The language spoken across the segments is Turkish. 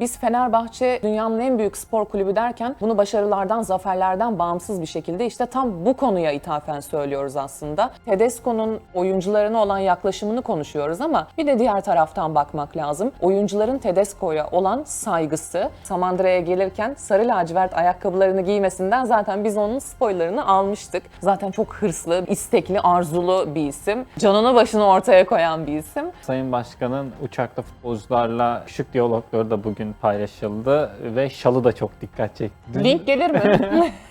Biz Fenerbahçe dünyanın en büyük spor kulübü derken bunu başarılardan, zaferlerden bağımsız bir şekilde işte tam bu konuya ithafen söylüyoruz aslında. Tedesco'nun oyuncularına olan yaklaşımını konuşuyoruz ama bir de diğer taraftan bakmak lazım. Oyuncuların Tedesco'ya olan saygısı, Samandıra'ya gelirken sarı lacivert ayakkabılarını giymesinden zaten biz onun spoilerını almıştık. Zaten çok hırslı, istekli, arzulu bir isim. Canını başını ortaya koyan bir isim. Sayın Başkan'ın uçakta futbolcularla küçük diyalogları da bugün paylaşıldı ve şalı da çok dikkat çekti. Link gelir mi?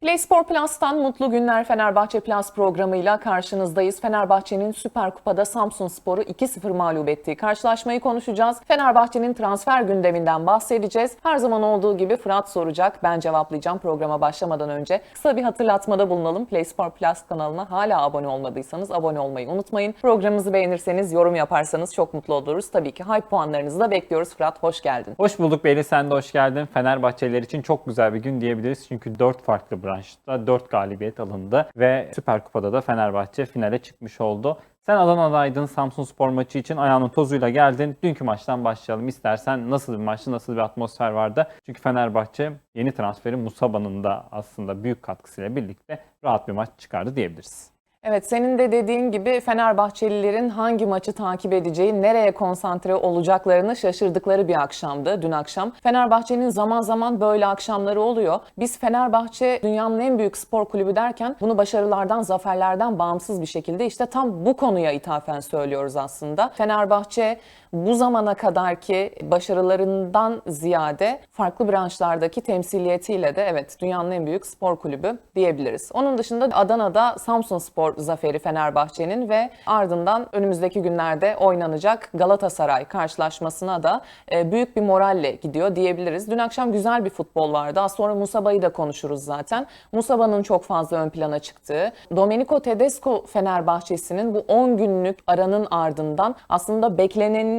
Play Spor Plus'tan Mutlu Günler Fenerbahçe Plus programıyla karşınızdayız. Fenerbahçe'nin Süper Kupa'da Samsun Spor'u 2-0 mağlup ettiği karşılaşmayı konuşacağız. Fenerbahçe'nin transfer gündeminden bahsedeceğiz. Her zaman olduğu gibi Fırat soracak, ben cevaplayacağım programa başlamadan önce. Kısa bir hatırlatmada bulunalım. Play Spor Plus kanalına hala abone olmadıysanız abone olmayı unutmayın. Programımızı beğenirseniz, yorum yaparsanız çok mutlu oluruz. Tabii ki hype puanlarınızı da bekliyoruz. Fırat hoş geldin. Hoş bulduk Beyli sen de hoş geldin. Fenerbahçeliler için çok güzel bir gün diyebiliriz. Çünkü 4 farklı branşta 4 galibiyet alındı ve Süper Kupa'da da Fenerbahçe finale çıkmış oldu. Sen Adana'daydın Samsun Spor maçı için ayağının tozuyla geldin. Dünkü maçtan başlayalım istersen. Nasıl bir maçtı, nasıl bir atmosfer vardı? Çünkü Fenerbahçe yeni transferi Musaba'nın da aslında büyük katkısıyla birlikte rahat bir maç çıkardı diyebiliriz. Evet senin de dediğin gibi Fenerbahçelilerin hangi maçı takip edeceği, nereye konsantre olacaklarını şaşırdıkları bir akşamdı dün akşam. Fenerbahçe'nin zaman zaman böyle akşamları oluyor. Biz Fenerbahçe dünyanın en büyük spor kulübü derken bunu başarılardan, zaferlerden bağımsız bir şekilde işte tam bu konuya ithafen söylüyoruz aslında. Fenerbahçe bu zamana kadarki başarılarından ziyade farklı branşlardaki temsiliyetiyle de evet dünyanın en büyük spor kulübü diyebiliriz. Onun dışında Adana'da Samsun Spor zaferi Fenerbahçe'nin ve ardından önümüzdeki günlerde oynanacak Galatasaray karşılaşmasına da e, büyük bir moralle gidiyor diyebiliriz. Dün akşam güzel bir futbol vardı. Az sonra Musaba'yı da konuşuruz zaten. Musaba'nın çok fazla ön plana çıktığı, Domenico Tedesco Fenerbahçe'sinin bu 10 günlük aranın ardından aslında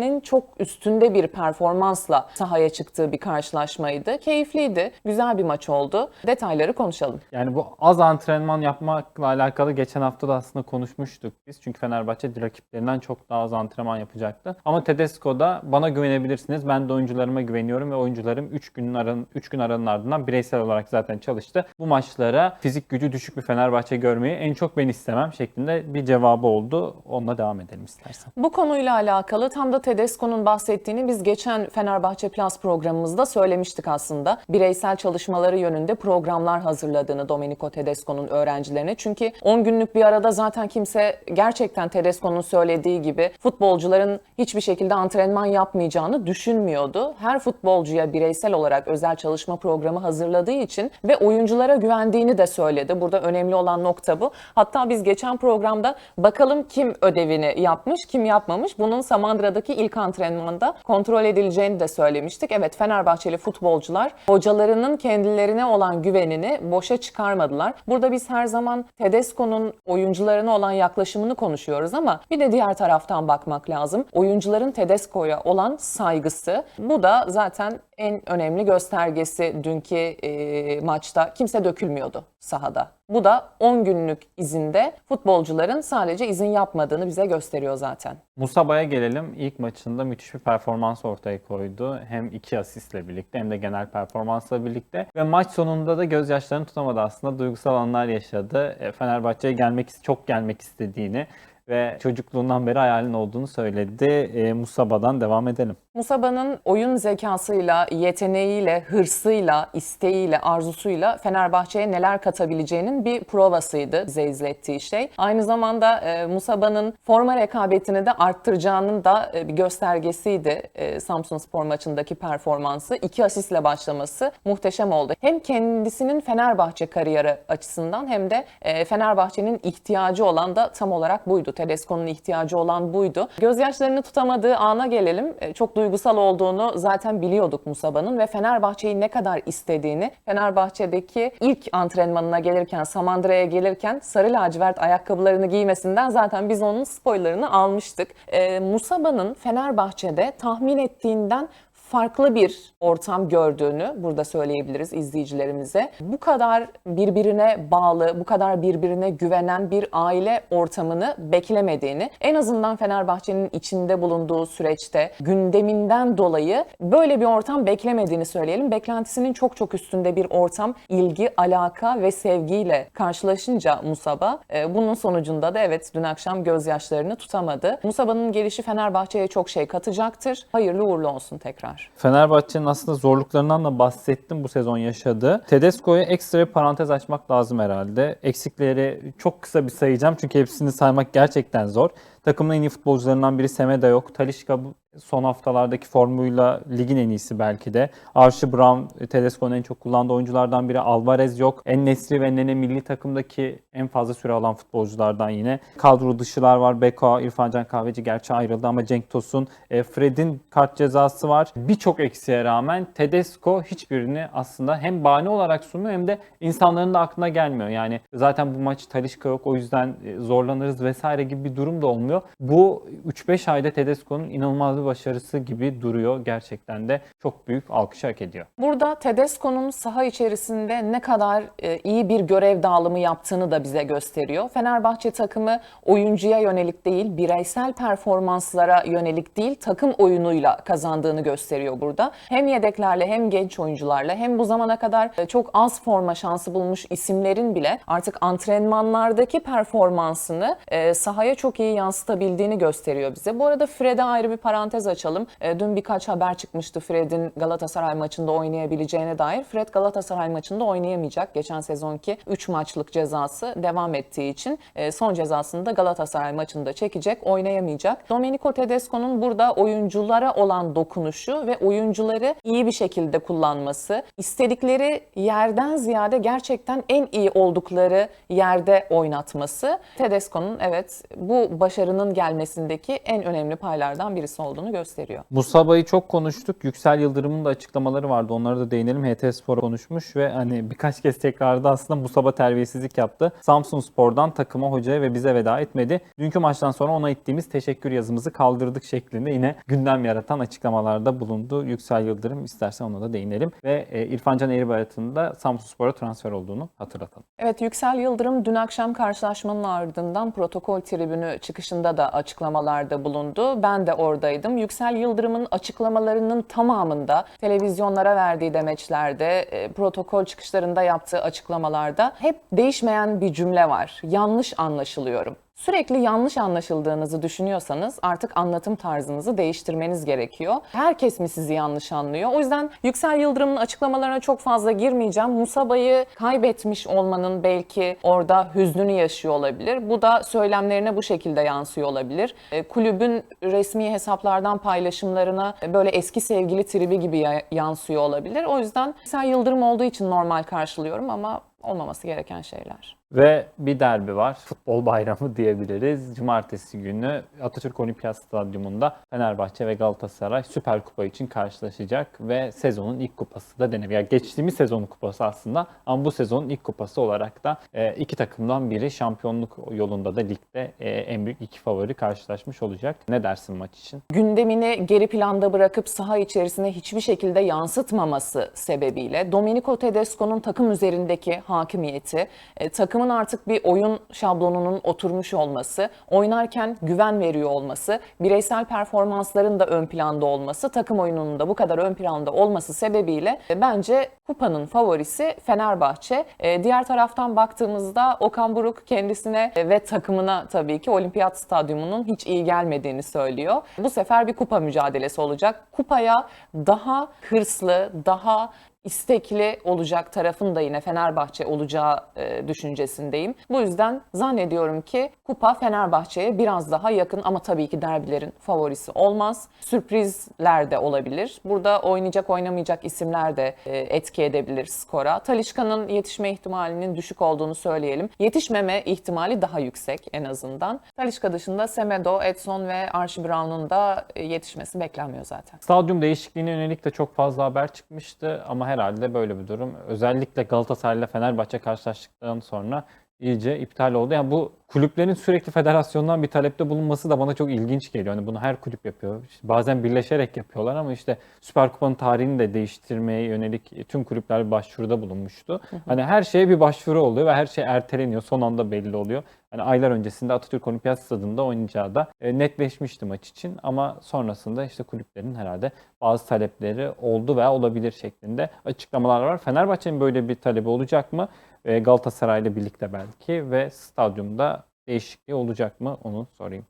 bekleneninin çok üstünde bir performansla sahaya çıktığı bir karşılaşmaydı. Keyifliydi, güzel bir maç oldu. Detayları konuşalım. Yani bu az antrenman yapmakla alakalı geçen hafta da aslında konuşmuştuk biz. Çünkü Fenerbahçe rakiplerinden çok daha az antrenman yapacaktı. Ama Tedesco'da bana güvenebilirsiniz. Ben de oyuncularıma güveniyorum ve oyuncularım 3 günün aranın 3 gün aranın ardından bireysel olarak zaten çalıştı. Bu maçlara fizik gücü düşük bir Fenerbahçe görmeyi en çok ben istemem şeklinde bir cevabı oldu. Onunla devam edelim istersen. Bu konuyla alakalı tam da Tedesco'nun bahsettiğini biz geçen Fenerbahçe Plus programımızda söylemiştik aslında. Bireysel çalışmaları yönünde programlar hazırladığını Domenico Tedesco'nun öğrencilerine. Çünkü 10 günlük bir arada zaten kimse gerçekten Tedesco'nun söylediği gibi futbolcuların hiçbir şekilde antrenman yapmayacağını düşünmüyordu. Her futbolcuya bireysel olarak özel çalışma programı hazırladığı için ve oyunculara güvendiğini de söyledi. Burada önemli olan nokta bu. Hatta biz geçen programda bakalım kim ödevini yapmış, kim yapmamış. Bunun Samandıra'daki ilk antrenmanda kontrol edileceğini de söylemiştik. Evet Fenerbahçeli futbolcular hocalarının kendilerine olan güvenini boşa çıkarmadılar. Burada biz her zaman Tedesco'nun oyuncularına olan yaklaşımını konuşuyoruz ama bir de diğer taraftan bakmak lazım. Oyuncuların Tedesco'ya olan saygısı. Bu da zaten en önemli göstergesi dünkü e, maçta. Kimse dökülmüyordu sahada. Bu da 10 günlük izinde futbolcuların sadece izin yapmadığını bize gösteriyor zaten. Musaba'ya gelelim. İlk maçında müthiş bir performans ortaya koydu. Hem iki asistle birlikte hem de genel performansla birlikte. Ve maç sonunda da gözyaşlarını tutamadı aslında. Duygusal anlar yaşadı. E, Fenerbahçe'ye gelmek çok gelmek istediğini ve çocukluğundan beri hayalin olduğunu söyledi. E, Musaba'dan devam edelim. Musaba'nın oyun zekasıyla, yeteneğiyle, hırsıyla, isteğiyle, arzusuyla Fenerbahçe'ye neler katabileceğinin bir provasıydı bize izlettiği şey. Aynı zamanda e, Musaba'nın forma rekabetini de arttıracağının da e, bir göstergesiydi e, Samsun Spor maçındaki performansı. İki asistle başlaması muhteşem oldu. Hem kendisinin Fenerbahçe kariyeri açısından hem de e, Fenerbahçe'nin ihtiyacı olan da tam olarak buydu. Tedesco'nun ihtiyacı olan buydu. Gözyaşlarını tutamadığı ana gelelim. E, Çok duygusal olduğunu zaten biliyorduk Musaba'nın ve Fenerbahçe'yi ne kadar istediğini Fenerbahçe'deki ilk antrenmanına gelirken, Samandıra'ya gelirken sarı lacivert ayakkabılarını giymesinden zaten biz onun spoilerını almıştık. E, Musaba'nın Fenerbahçe'de tahmin ettiğinden farklı bir ortam gördüğünü burada söyleyebiliriz izleyicilerimize. Bu kadar birbirine bağlı, bu kadar birbirine güvenen bir aile ortamını beklemediğini, en azından Fenerbahçe'nin içinde bulunduğu süreçte gündeminden dolayı böyle bir ortam beklemediğini söyleyelim. Beklentisinin çok çok üstünde bir ortam, ilgi, alaka ve sevgiyle karşılaşınca Musaba, e, bunun sonucunda da evet dün akşam gözyaşlarını tutamadı. Musaba'nın gelişi Fenerbahçe'ye çok şey katacaktır. Hayırlı uğurlu olsun tekrar. Fenerbahçe'nin aslında zorluklarından da bahsettim bu sezon yaşadığı. Tedesco'ya ekstra bir parantez açmak lazım herhalde. Eksikleri çok kısa bir sayacağım çünkü hepsini saymak gerçekten zor. Takımın en iyi futbolcularından biri Semedo yok. Talişka son haftalardaki formuyla ligin en iyisi belki de. Archie Brown, Tedesco'nun en çok kullandığı oyunculardan biri. Alvarez yok. En Nesri ve Nene milli takımdaki en fazla süre alan futbolculardan yine. Kadro dışılar var. Beko, İrfan Can Kahveci gerçi ayrıldı ama Cenk Tosun, e, Fred'in kart cezası var. Birçok eksiğe rağmen Tedesco hiçbirini aslında hem bahane olarak sunuyor hem de insanların da aklına gelmiyor. Yani zaten bu maç Talişka yok o yüzden e, zorlanırız vesaire gibi bir durum da olmuyor. Bu 3-5 ayda Tedesco'nun inanılmaz bir başarısı gibi duruyor. Gerçekten de çok büyük alkış hak ediyor. Burada Tedesco'nun saha içerisinde ne kadar e, iyi bir görev dağılımı yaptığını da bize gösteriyor. Fenerbahçe takımı oyuncuya yönelik değil, bireysel performanslara yönelik değil, takım oyunuyla kazandığını gösteriyor burada. Hem yedeklerle hem genç oyuncularla hem bu zamana kadar e, çok az forma şansı bulmuş isimlerin bile artık antrenmanlardaki performansını e, sahaya çok iyi yansıtabildiğini gösteriyor bize. Bu arada Fred'e ayrı bir parantez açalım. E, dün birkaç haber çıkmıştı Fred'in Galatasaray maçında oynayabileceğine dair. Fred Galatasaray maçında oynayamayacak. Geçen sezonki 3 maçlık cezası devam ettiği için e, son cezasını da Galatasaray maçında çekecek, oynayamayacak. Domenico Tedesco'nun burada oyunculara olan dokunuşu ve oyuncuları iyi bir şekilde kullanması, istedikleri yerden ziyade gerçekten en iyi oldukları yerde oynatması Tedesco'nun evet bu başarının gelmesindeki en önemli paylardan birisi olduğunu gösteriyor. Musaba'yı çok konuştuk. Yüksel Yıldırım'ın da açıklamaları vardı. Onlara da değinelim. HT Spor konuşmuş ve hani birkaç kez tekrarda aslında Musaba terbiyesizlik yaptı. Samsun Spor'dan takıma, hocaya ve bize veda etmedi. Dünkü maçtan sonra ona ettiğimiz teşekkür yazımızı kaldırdık şeklinde yine gündem yaratan açıklamalarda bulundu. Yüksel Yıldırım istersen ona da değinelim. Ve e, İrfan Can Eğribayat'ın da Samsun Spor'a transfer olduğunu hatırlatalım. Evet Yüksel Yıldırım dün akşam karşılaşmanın ardından protokol tribünü çıkışında da açıklamalarda bulundu. Ben de oradaydım. Yüksel Yıldırım'ın açıklamalarının tamamında televizyonlara verdiği demeçlerde, e, protokol çıkışlarında yaptığı açıklamalarda hep değişmeyen bir cümle var. Yanlış anlaşılıyorum. Sürekli yanlış anlaşıldığınızı düşünüyorsanız artık anlatım tarzınızı değiştirmeniz gerekiyor. Herkes mi sizi yanlış anlıyor? O yüzden Yüksel Yıldırım'ın açıklamalarına çok fazla girmeyeceğim. Musaba'yı kaybetmiş olmanın belki orada hüznünü yaşıyor olabilir. Bu da söylemlerine bu şekilde yansıyor olabilir. E, kulübün resmi hesaplardan paylaşımlarına e, böyle eski sevgili tribi gibi ya- yansıyor olabilir. O yüzden Yüksel Yıldırım olduğu için normal karşılıyorum ama olmaması gereken şeyler. Ve bir derbi var. Futbol bayramı diyebiliriz. Cumartesi günü Atatürk Olimpiyat Stadyumunda Fenerbahçe ve Galatasaray Süper Kupa için karşılaşacak ve sezonun ilk kupası da denebilir. Yani geçtiğimiz sezonun kupası aslında ama bu sezonun ilk kupası olarak da e, iki takımdan biri şampiyonluk yolunda da ligde e, en büyük iki favori karşılaşmış olacak. Ne dersin maç için? gündemini geri planda bırakıp saha içerisine hiçbir şekilde yansıtmaması sebebiyle Domenico Tedesco'nun takım üzerindeki hakimiyeti, e, takımın artık bir oyun şablonunun oturmuş olması, oynarken güven veriyor olması, bireysel performansların da ön planda olması, takım oyununun da bu kadar ön planda olması sebebiyle e, bence kupanın favorisi Fenerbahçe. E, diğer taraftan baktığımızda Okan Buruk kendisine e, ve takımına tabii ki Olimpiyat Stadyumu'nun hiç iyi gelmediğini söylüyor. Bu sefer bir kupa mücadelesi olacak. Kupaya daha hırslı, daha istekli olacak tarafın da yine Fenerbahçe olacağı e, düşüncesindeyim. Bu yüzden zannediyorum ki kupa Fenerbahçe'ye biraz daha yakın ama tabii ki derbilerin favorisi olmaz. Sürprizler de olabilir. Burada oynayacak oynamayacak isimler de e, etki edebilir skora. Talişka'nın yetişme ihtimalinin düşük olduğunu söyleyelim. Yetişmeme ihtimali daha yüksek en azından. Talişka dışında Semedo, Edson ve Archie Brown'un da e, yetişmesi beklenmiyor zaten. Stadyum değişikliğine yönelik de çok fazla haber çıkmıştı ama herhalde böyle bir durum. Özellikle Galatasaray ile Fenerbahçe karşılaştıktan sonra iyice iptal oldu. Yani bu kulüplerin sürekli federasyondan bir talepte bulunması da bana çok ilginç geliyor. Hani bunu her kulüp yapıyor. İşte bazen birleşerek yapıyorlar ama işte Süper Kupa'nın tarihini de değiştirmeye yönelik tüm kulüpler bir başvuruda bulunmuştu. Hani her şeye bir başvuru oluyor ve her şey erteleniyor. Son anda belli oluyor. Hani aylar öncesinde Atatürk Olimpiyat Stadı'nda oynayacağı da e, netleşmişti maç için ama sonrasında işte kulüplerin herhalde bazı talepleri oldu veya olabilir şeklinde açıklamalar var. Fenerbahçe'nin böyle bir talebi olacak mı? E, Galatasaray'la birlikte belki ve stadyumda değişikliği olacak mı? Onu sorayım.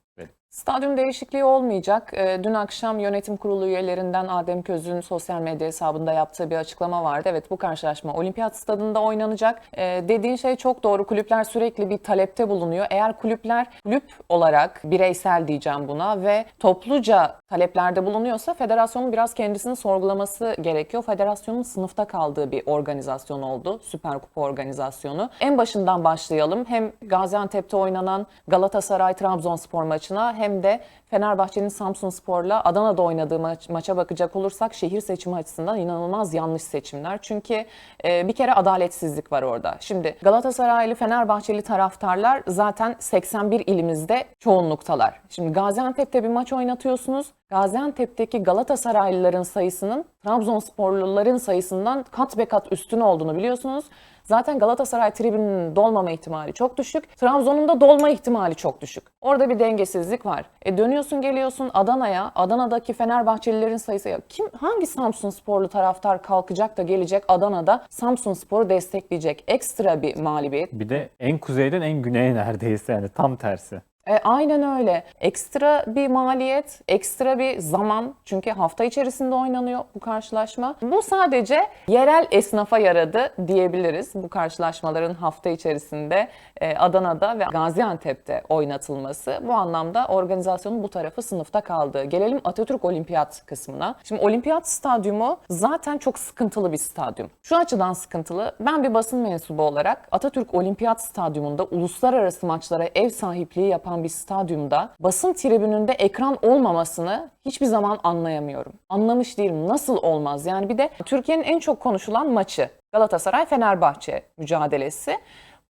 Stadyum değişikliği olmayacak. Ee, Dün akşam yönetim kurulu üyelerinden Adem Köz'ün sosyal medya hesabında yaptığı bir açıklama vardı. Evet bu karşılaşma olimpiyat stadında oynanacak. Ee, Dediğin şey çok doğru. Kulüpler sürekli bir talepte bulunuyor. Eğer kulüpler kulüp olarak bireysel diyeceğim buna ve topluca taleplerde bulunuyorsa federasyonun biraz kendisini sorgulaması gerekiyor. Federasyonun sınıfta kaldığı bir organizasyon oldu. Süper Kupa organizasyonu. En başından başlayalım. Hem Gaziantep'te oynanan Galatasaray-Trabzonspor maçına hem de Fenerbahçe'nin Samsun Spor'la Adana'da oynadığı maç- maça bakacak olursak şehir seçimi açısından inanılmaz yanlış seçimler. Çünkü e, bir kere adaletsizlik var orada. Şimdi Galatasaraylı, Fenerbahçeli taraftarlar zaten 81 ilimizde çoğunluktalar. Şimdi Gaziantep'te bir maç oynatıyorsunuz. Gaziantep'teki Galatasaraylıların sayısının Trabzonsporluların sayısından kat be kat üstün olduğunu biliyorsunuz. Zaten Galatasaray tribününün dolmama ihtimali çok düşük. Trabzon'un da dolma ihtimali çok düşük. Orada bir dengesizlik var. E dönüyorsun geliyorsun Adana'ya. Adana'daki Fenerbahçelilerin sayısı ya kim hangi Samsun Sporlu taraftar kalkacak da gelecek Adana'da Samsun Spor'u destekleyecek? Ekstra bir mağlubiyet. Bir de en kuzeyden en güneye neredeyse yani tam tersi. E, aynen öyle. Ekstra bir maliyet, ekstra bir zaman. Çünkü hafta içerisinde oynanıyor bu karşılaşma. Bu sadece yerel esnafa yaradı diyebiliriz. Bu karşılaşmaların hafta içerisinde e, Adana'da ve Gaziantep'te oynatılması. Bu anlamda organizasyonun bu tarafı sınıfta kaldı. Gelelim Atatürk Olimpiyat kısmına. Şimdi Olimpiyat Stadyumu zaten çok sıkıntılı bir stadyum. Şu açıdan sıkıntılı. Ben bir basın mensubu olarak Atatürk Olimpiyat Stadyumunda uluslararası maçlara ev sahipliği yapan bir stadyumda basın tribününde ekran olmamasını hiçbir zaman anlayamıyorum. Anlamış değilim. Nasıl olmaz? Yani bir de Türkiye'nin en çok konuşulan maçı Galatasaray-Fenerbahçe mücadelesi.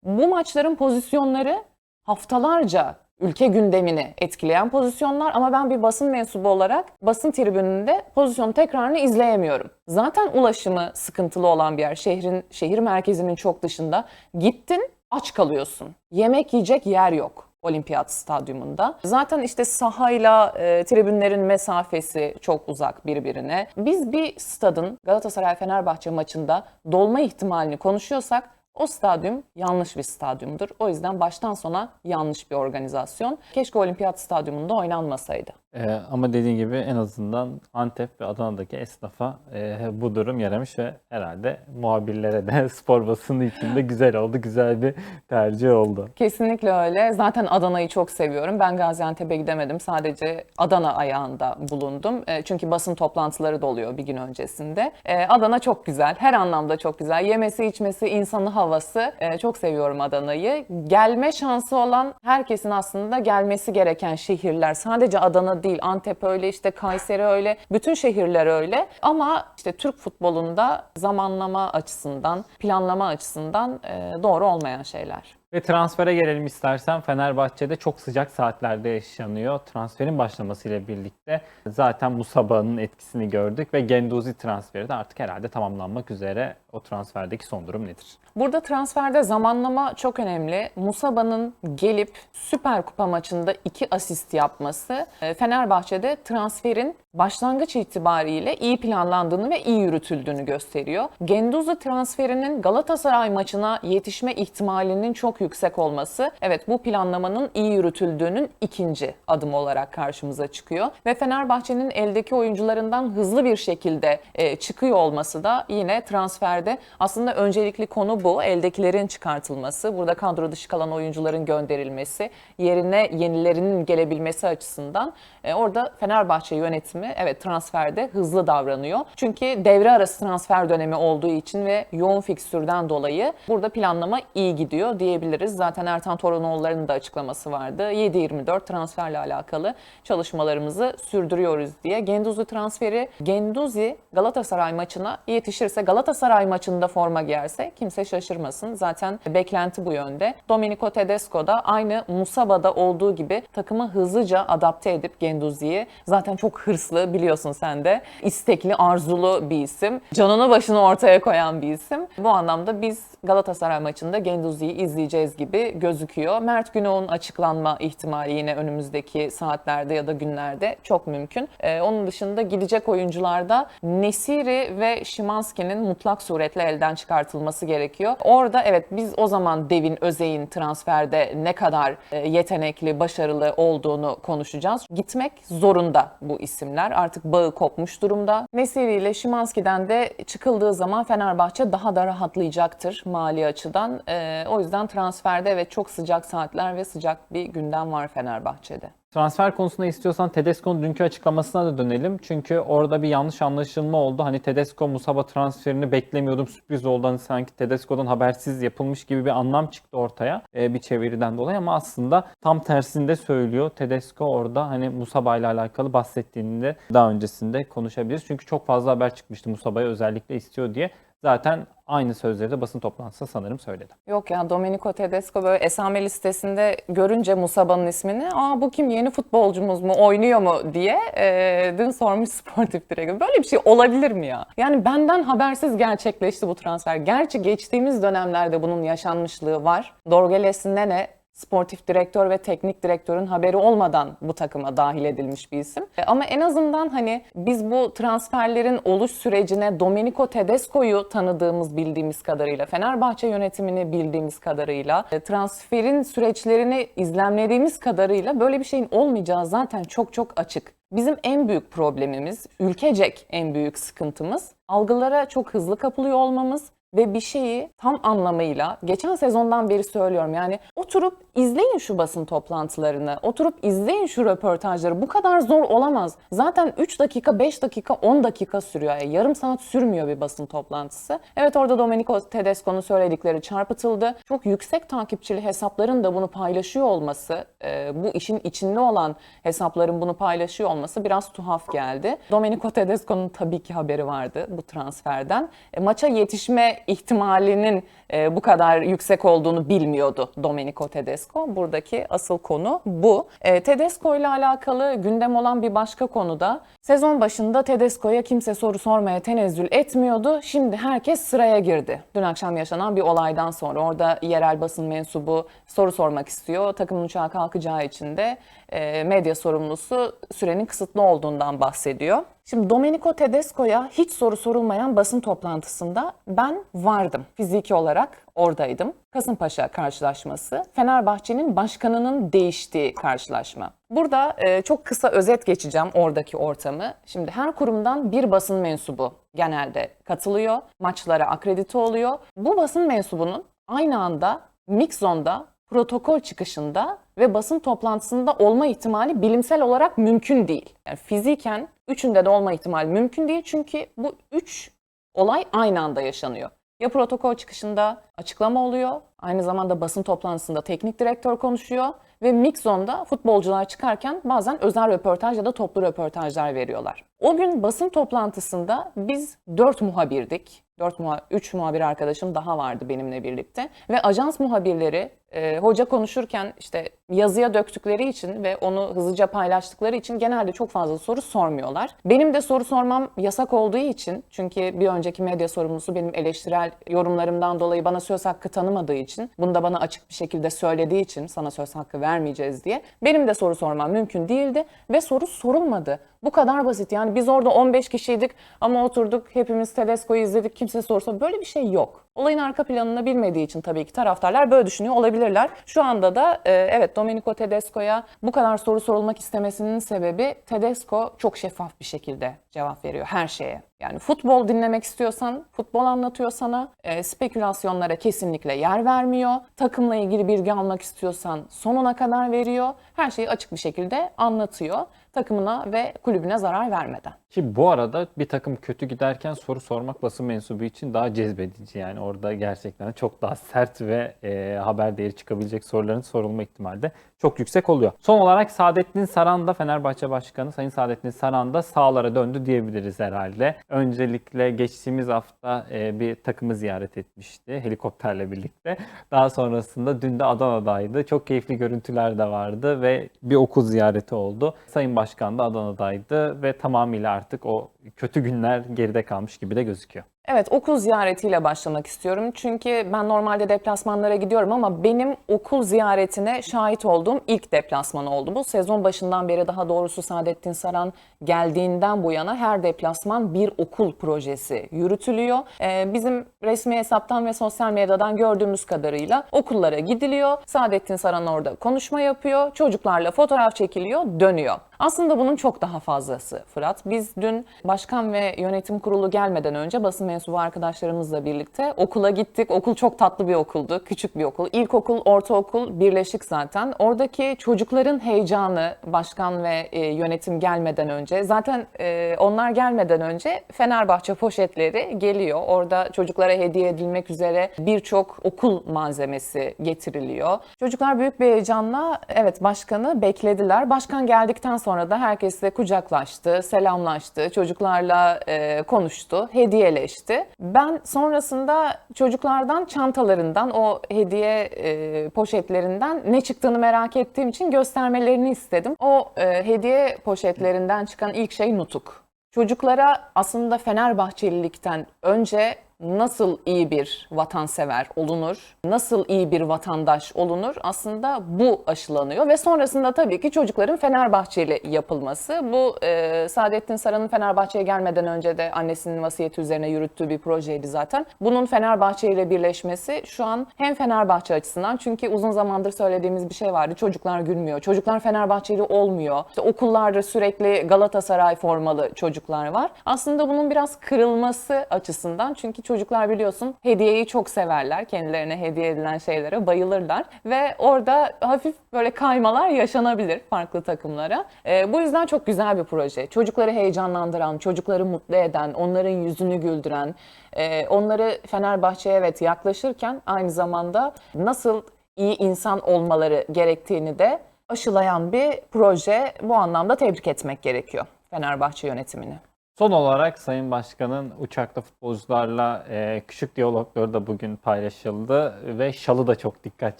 Bu maçların pozisyonları haftalarca ülke gündemini etkileyen pozisyonlar ama ben bir basın mensubu olarak basın tribününde pozisyon tekrarını izleyemiyorum. Zaten ulaşımı sıkıntılı olan bir yer. Şehrin şehir merkezinin çok dışında. Gittin aç kalıyorsun. Yemek yiyecek yer yok. Olimpiyat Stadyumunda. Zaten işte sahayla e, tribünlerin mesafesi çok uzak birbirine. Biz bir stadın Galatasaray-Fenerbahçe maçında dolma ihtimalini konuşuyorsak o stadyum yanlış bir stadyumdur. O yüzden baştan sona yanlış bir organizasyon. Keşke Olimpiyat Stadyumunda oynanmasaydı. Ee, ama dediğin gibi en azından Antep ve Adana'daki esnafa e, bu durum yaramış ve herhalde muhabirlere de spor basını için de güzel oldu. Güzel bir tercih oldu. Kesinlikle öyle. Zaten Adana'yı çok seviyorum. Ben Gaziantep'e gidemedim. Sadece Adana ayağında bulundum. E, Çünkü basın toplantıları da oluyor bir gün öncesinde. E, Adana çok güzel. Her anlamda çok güzel. Yemesi, içmesi, insanı, havası. E, Çok seviyorum Adana'yı. Gelme şansı olan herkesin aslında gelmesi gereken şehirler. Sadece Adana değil. Antep öyle, işte Kayseri öyle. Bütün şehirler öyle. Ama işte Türk futbolunda zamanlama açısından, planlama açısından e, doğru olmayan şeyler. Ve transfere gelelim istersen. Fenerbahçe'de çok sıcak saatlerde yaşanıyor. Transferin başlamasıyla birlikte zaten Musaba'nın etkisini gördük ve Genduzi transferi de artık herhalde tamamlanmak üzere. O transferdeki son durum nedir? Burada transferde zamanlama çok önemli. Musaba'nın gelip Süper Kupa maçında iki asist yapması e, Fenerbahçe'de transferin başlangıç itibariyle iyi planlandığını ve iyi yürütüldüğünü gösteriyor. Genduzi transferinin Galatasaray maçına yetişme ihtimalinin çok yüksek olması evet bu planlamanın iyi yürütüldüğünün ikinci adım olarak karşımıza çıkıyor. Ve Fenerbahçe'nin eldeki oyuncularından hızlı bir şekilde e, çıkıyor olması da yine transferde aslında öncelikli konu bu. Eldekilerin çıkartılması, burada kadro dışı kalan oyuncuların gönderilmesi, yerine yenilerinin gelebilmesi açısından e, orada Fenerbahçe yönetimi evet transferde hızlı davranıyor. Çünkü devre arası transfer dönemi olduğu için ve yoğun fikstürden dolayı burada planlama iyi gidiyor diyebiliriz. Zaten Ertan Toronoğulları'nın da açıklaması vardı. 7-24 transferle alakalı çalışmalarımızı sürdürüyoruz diye. Genduzi transferi, Genduzi Galatasaray maçına yetişirse Galatasaray maçında forma giyerse kimse şaşırmasın. Zaten beklenti bu yönde. Domenico Tedesco da aynı Musaba'da olduğu gibi takımı hızlıca adapte edip Genduzi'yi zaten çok hırslı biliyorsun sen de. istekli, arzulu bir isim. Canını başını ortaya koyan bir isim. Bu anlamda biz Galatasaray maçında Genduzi'yi izleyeceğiz gibi gözüküyor. Mert Günok'un açıklanma ihtimali yine önümüzdeki saatlerde ya da günlerde çok mümkün. Ee, onun dışında gidecek oyuncularda Nesiri ve Şimanski'nin mutlak suretle elden çıkartılması gerekiyor. Orada evet biz o zaman Devin Özey'in transferde ne kadar e, yetenekli, başarılı olduğunu konuşacağız. Gitmek zorunda bu isimler. Artık bağı kopmuş durumda. Nesiri ile Şimanski'den de çıkıldığı zaman Fenerbahçe daha da rahatlayacaktır mali açıdan. Ee, o yüzden transferde evet çok sıcak saatler ve sıcak bir gündem var Fenerbahçe'de. Transfer konusunda istiyorsan Tedesco'nun dünkü açıklamasına da dönelim. Çünkü orada bir yanlış anlaşılma oldu. Hani Tedesco Musaba transferini beklemiyordum sürpriz oldu. Hani sanki Tedesco'dan habersiz yapılmış gibi bir anlam çıktı ortaya e, bir çeviriden dolayı ama aslında tam tersinde söylüyor. Tedesco orada hani Musaba ile alakalı bahsettiğini de daha öncesinde konuşabiliriz. Çünkü çok fazla haber çıkmıştı Musaba'yı özellikle istiyor diye. Zaten aynı sözleri de basın toplantısında sanırım söyledi. Yok ya Domenico Tedesco böyle esame listesinde görünce Musaba'nın ismini aa bu kim yeni futbolcumuz mu oynuyor mu diye e, dün sormuş sportif direktör. Böyle bir şey olabilir mi ya? Yani benden habersiz gerçekleşti bu transfer. Gerçi geçtiğimiz dönemlerde bunun yaşanmışlığı var. Dorgeles Nene sportif direktör ve teknik direktörün haberi olmadan bu takıma dahil edilmiş bir isim. E, Ama en azından hani biz bu transferlerin oluş sürecine Domenico Tedesco'yu tanıdığımız bildiğimiz kadarıyla, Fenerbahçe yönetimini bildiğimiz kadarıyla, e, transferin süreçlerini izlemlediğimiz kadarıyla böyle bir şeyin olmayacağı zaten çok çok açık. Bizim en büyük problemimiz, ülkecek en büyük sıkıntımız algılara çok hızlı kapılıyor olmamız ve bir şeyi tam anlamıyla geçen sezondan beri söylüyorum yani oturup izleyin şu basın toplantılarını, oturup izleyin şu röportajları. Bu kadar zor olamaz. Zaten 3 dakika, 5 dakika, 10 dakika sürüyor. Yani yarım saat sürmüyor bir basın toplantısı. Evet orada Domenico Tedesco'nun söyledikleri çarpıtıldı. Çok yüksek takipçili hesapların da bunu paylaşıyor olması, e, bu işin içinde olan hesapların bunu paylaşıyor olması biraz tuhaf geldi. Domenico Tedesco'nun tabii ki haberi vardı bu transferden. E, maça yetişme ihtimalinin e, bu kadar yüksek olduğunu bilmiyordu Domenico Tedesco. Buradaki asıl konu bu. E, Tedesco ile alakalı gündem olan bir başka konu da sezon başında Tedesco'ya kimse soru sormaya tenezzül etmiyordu. Şimdi herkes sıraya girdi. Dün akşam yaşanan bir olaydan sonra orada yerel basın mensubu soru sormak istiyor. Takımın uçağa kalkacağı için de e, medya sorumlusu sürenin kısıtlı olduğundan bahsediyor. Şimdi Domenico Tedesco'ya hiç soru sorulmayan basın toplantısında ben vardım. Fiziki olarak oradaydım. Kasımpaşa karşılaşması. Fenerbahçe'nin başkanının değiştiği karşılaşma. Burada e, çok kısa özet geçeceğim oradaki ortamı. Şimdi her kurumdan bir basın mensubu genelde katılıyor. Maçlara akredite oluyor. Bu basın mensubunun aynı anda Mixon'da protokol çıkışında ve basın toplantısında olma ihtimali bilimsel olarak mümkün değil. Yani fiziken üçünde de olma ihtimali mümkün değil çünkü bu üç olay aynı anda yaşanıyor. Ya protokol çıkışında açıklama oluyor, aynı zamanda basın toplantısında teknik direktör konuşuyor ve mixonda futbolcular çıkarken bazen özel röportaj ya da toplu röportajlar veriyorlar. O gün basın toplantısında biz dört muhabirdik. 4 muha 3 muhabir arkadaşım daha vardı benimle birlikte ve ajans muhabirleri e, hoca konuşurken işte yazıya döktükleri için ve onu hızlıca paylaştıkları için genelde çok fazla soru sormuyorlar. Benim de soru sormam yasak olduğu için çünkü bir önceki medya sorumlusu benim eleştirel yorumlarımdan dolayı bana söz hakkı tanımadığı için bunu da bana açık bir şekilde söylediği için sana söz hakkı vermeyeceğiz diye benim de soru sormam mümkün değildi ve soru sorulmadı. Bu kadar basit yani biz orada 15 kişiydik ama oturduk hepimiz Tedesco'yu izledik kimse sorsa böyle bir şey yok. Olayın arka planını bilmediği için tabii ki taraftarlar böyle düşünüyor olabilirler. Şu anda da e, evet Domenico Tedesco'ya bu kadar soru sorulmak istemesinin sebebi Tedesco çok şeffaf bir şekilde cevap veriyor her şeye. Yani futbol dinlemek istiyorsan, futbol anlatıyor sana, e, spekülasyonlara kesinlikle yer vermiyor. Takımla ilgili bilgi almak istiyorsan sonuna kadar veriyor. Her şeyi açık bir şekilde anlatıyor takımına ve kulübüne zarar vermeden. Ki bu arada bir takım kötü giderken soru sormak basın mensubu için daha cezbedici yani orada gerçekten çok daha sert ve e, haber değeri çıkabilecek soruların sorulma ihtimali de çok yüksek oluyor. Son olarak Saadettin Saran da Fenerbahçe Başkanı Sayın Saadettin Saran da sahalara döndü diyebiliriz herhalde. Öncelikle geçtiğimiz hafta e, bir takımı ziyaret etmişti helikopterle birlikte. Daha sonrasında dün de Adana'daydı. Çok keyifli görüntüler de vardı ve bir okul ziyareti oldu. Sayın Başkan da Adana'daydı ve tamamıyla artık o kötü günler geride kalmış gibi de gözüküyor. Evet okul ziyaretiyle başlamak istiyorum. Çünkü ben normalde deplasmanlara gidiyorum ama benim okul ziyaretine şahit olduğum ilk deplasman oldu. Bu sezon başından beri daha doğrusu Saadettin Saran geldiğinden bu yana her deplasman bir okul projesi yürütülüyor. Ee, bizim resmi hesaptan ve sosyal medyadan gördüğümüz kadarıyla okullara gidiliyor. Saadettin Saran orada konuşma yapıyor. Çocuklarla fotoğraf çekiliyor, dönüyor. Aslında bunun çok daha fazlası Fırat. Biz dün başkan ve yönetim kurulu gelmeden önce basın mensubu arkadaşlarımızla birlikte okula gittik. Okul çok tatlı bir okuldu. Küçük bir okul. İlkokul, ortaokul birleşik zaten. Oradaki çocukların heyecanı başkan ve e, yönetim gelmeden önce zaten e, onlar gelmeden önce Fenerbahçe poşetleri geliyor. Orada çocuklara hediye edilmek üzere birçok okul malzemesi getiriliyor. Çocuklar büyük bir heyecanla evet başkanı beklediler. Başkan geldikten sonra da herkesle kucaklaştı, selamlaştı, çocuklarla e, konuştu, hediyeleşti. Ben sonrasında çocuklardan çantalarından, o hediye e, poşetlerinden ne çıktığını merak ettiğim için göstermelerini istedim. O e, hediye poşetlerinden çıkan ilk şey nutuk. Çocuklara aslında Fenerbahçelilikten önce nasıl iyi bir vatansever olunur, nasıl iyi bir vatandaş olunur aslında bu aşılanıyor ve sonrasında tabii ki çocukların Fenerbahçeli yapılması. Bu e, Saadettin Saran'ın Fenerbahçe'ye gelmeden önce de annesinin vasiyeti üzerine yürüttüğü bir projeydi zaten. Bunun Fenerbahçe ile birleşmesi şu an hem Fenerbahçe açısından çünkü uzun zamandır söylediğimiz bir şey vardı. Çocuklar gülmüyor. Çocuklar Fenerbahçeli olmuyor. İşte okullarda sürekli Galatasaray formalı çocuklar var. Aslında bunun biraz kırılması açısından çünkü çocuklar biliyorsun hediyeyi çok severler. Kendilerine hediye edilen şeylere bayılırlar. Ve orada hafif böyle kaymalar yaşanabilir farklı takımlara. Ee, bu yüzden çok güzel bir proje. Çocukları heyecanlandıran, çocukları mutlu eden, onların yüzünü güldüren, e, onları Fenerbahçe'ye evet yaklaşırken aynı zamanda nasıl iyi insan olmaları gerektiğini de aşılayan bir proje. Bu anlamda tebrik etmek gerekiyor Fenerbahçe yönetimini. Son olarak Sayın Başkan'ın uçakta futbolcularla e, küçük diyalogları da bugün paylaşıldı ve şalı da çok dikkat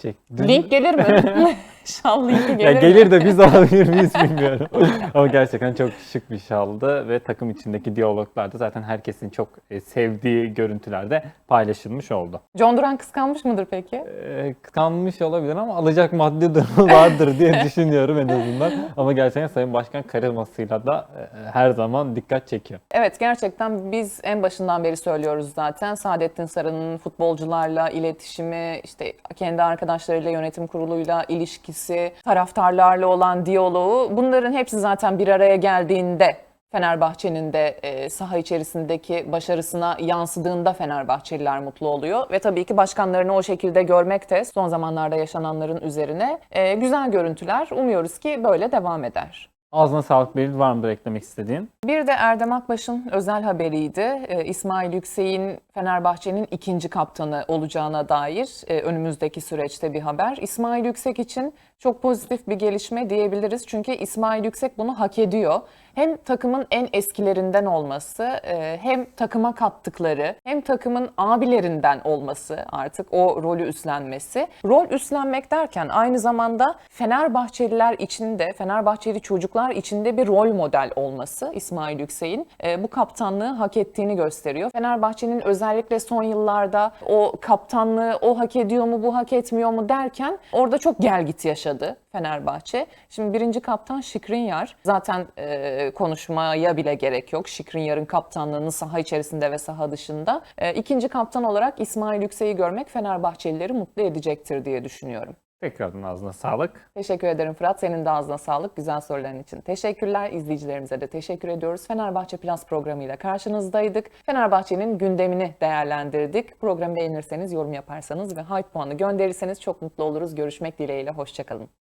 çekti. Link gelir mi? Şal linki gelir ya gelir de biz alabilir miyiz bilmiyorum. Ama gerçekten çok şık bir şaldı ve takım içindeki diyaloglarda zaten herkesin çok e, sevdiği görüntülerde paylaşılmış oldu. John Duran kıskanmış mıdır peki? E, kıskanmış olabilir ama alacak maddi durumu vardır diye düşünüyorum en azından. Ama gerçekten Sayın Başkan karizmasıyla da e, her zaman dikkat çekiyor. Evet gerçekten biz en başından beri söylüyoruz zaten. Saadettin Saran'ın futbolcularla iletişimi, işte kendi arkadaşlarıyla yönetim kuruluyla ilişkisi, taraftarlarla olan diyaloğu bunların hepsi zaten bir araya geldiğinde Fenerbahçe'nin de e, saha içerisindeki başarısına yansıdığında Fenerbahçeliler mutlu oluyor. Ve tabii ki başkanlarını o şekilde görmek de son zamanlarda yaşananların üzerine e, güzel görüntüler. Umuyoruz ki böyle devam eder. Ağzına sağlık Beril var mı eklemek istediğin? Bir de Erdem Akbaş'ın özel haberiydi. Ee, İsmail Yüksek'in Fenerbahçe'nin ikinci kaptanı olacağına dair e, önümüzdeki süreçte bir haber. İsmail Yüksek için çok pozitif bir gelişme diyebiliriz. Çünkü İsmail Yüksek bunu hak ediyor. Hem takımın en eskilerinden olması, e, hem takıma kattıkları, hem takımın abilerinden olması artık o rolü üstlenmesi. Rol üstlenmek derken aynı zamanda Fenerbahçeliler içinde, Fenerbahçeli çocuklar içinde bir rol model olması İsmail Yüksek'in e, bu kaptanlığı hak ettiğini gösteriyor. Fenerbahçe'nin özellikle son yıllarda o kaptanlığı o hak ediyor mu, bu hak etmiyor mu derken orada çok gel git yaşadı Fenerbahçe. Şimdi birinci kaptan Şikrinyar. Zaten e, konuşmaya bile gerek yok. Şikrinyar'ın kaptanlığını saha içerisinde ve saha dışında. E, ikinci kaptan olarak İsmail Yüksek'i görmek Fenerbahçelileri mutlu edecektir diye düşünüyorum. Tekrardan ağzına sağlık. Teşekkür ederim Fırat. Senin de ağzına sağlık. Güzel soruların için. Teşekkürler. İzleyicilerimize de teşekkür ediyoruz. Fenerbahçe Plus programıyla karşınızdaydık. Fenerbahçe'nin gündemini değerlendirdik. Programı beğenirseniz, yorum yaparsanız ve hype puanı gönderirseniz çok mutlu oluruz. Görüşmek dileğiyle. Hoşçakalın.